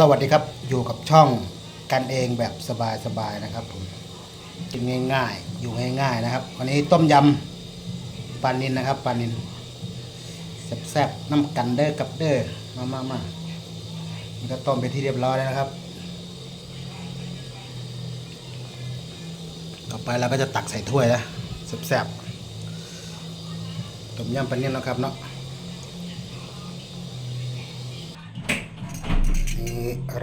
สวัสดีครับอยู่กับช่องกันเองแบบสบายๆนะครับผมกินง่ายๆ อยู่ง่ายๆนะครับ วันนี้ต้มยำปลานินนะครับปลานินแซ่บๆน้ำกันเด้อกับเด้อมามามานี่ก็ต้มไปที่เรียบร้อยแล้วนะครับ ต่อไปเราก็จะตักใส่ถ้วยนะแซ่บๆต้มยำปลานินนะครับเนาะ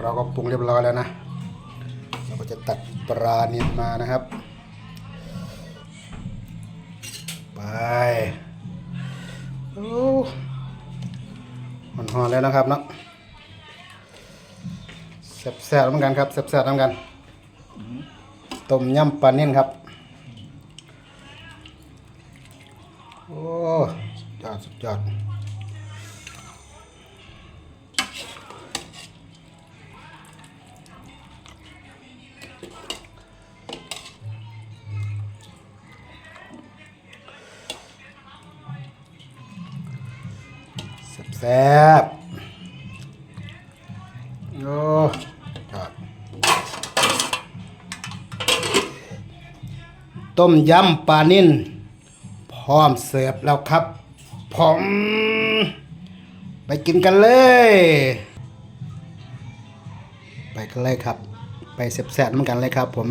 เราก็ปรุงเรียบร้อยแล้วนะ เราก็จะตัดปลาเนิลมานะครับ ไปโอ้มันหอนๆแล้วนะครับเนาะแซ่บๆเหมือนกันครับแซ่บๆเหมือนกันต้มยำปลาเนิ่นครับโอ้ยอดสุดยอด แซ่บโอ้ครับต้มยำปลานิ่นพร้อมเสิร์ฟแล้วครับ ผมไปกินกันเลย ไปกันเลยครับ ไปแซ่บๆเหมือนกันเลยครับผม